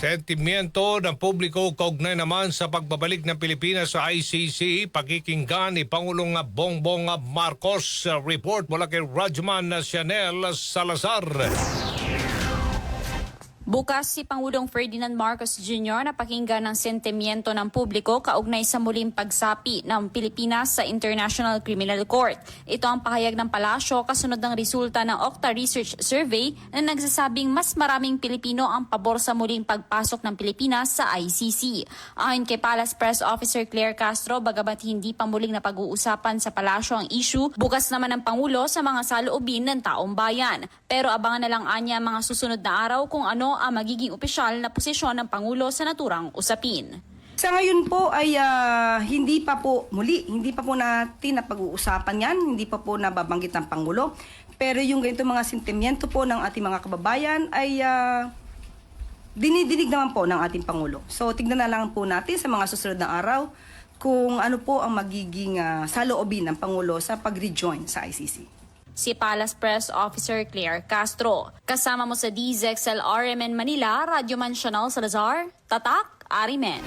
Sentimiento ng publiko kaugnay naman sa pagbabalik ng Pilipinas sa ICC, pakikinggan ni Pangulong Bongbong Marcos. Report mula kay Rajman Chanel Salazar. Bukas si Pangulong Ferdinand Marcos Jr. na pakinggan ng sentimiento ng publiko kaugnay sa muling pagsapi ng Pilipinas sa International Criminal Court. Ito ang pahayag ng palasyo kasunod ng resulta ng Octa Research Survey na nagsasabing mas maraming Pilipino ang pabor sa muling pagpasok ng Pilipinas sa ICC. Ayon kay Palace Press Officer Claire Castro, bagamat hindi pa muling na pag-uusapan sa palasyo ang issue, bukas naman ang Pangulo sa mga saloobin ng taong bayan. Pero abangan na lang anya mga susunod na araw kung ano ang magiging opisyal na posisyon ng Pangulo sa naturang usapin. Sa ngayon po ay ah, hindi pa po muli, hindi pa po natin na pag-uusapan yan, hindi pa po nababanggit ng Pangulo. Pero yung ganito mga sentimiento po ng ating mga kababayan ay ah, dinidinig naman po ng ating Pangulo. So tignan na lang po natin sa mga susunod na araw kung ano po ang magiging ah, saloobin ng Pangulo sa pag-rejoin sa ICC. Si Palace Press Officer Claire Castro. Kasama mo sa DZXL RMN Manila, Radyo Man Chanel Salazar, Tatak, Arimen.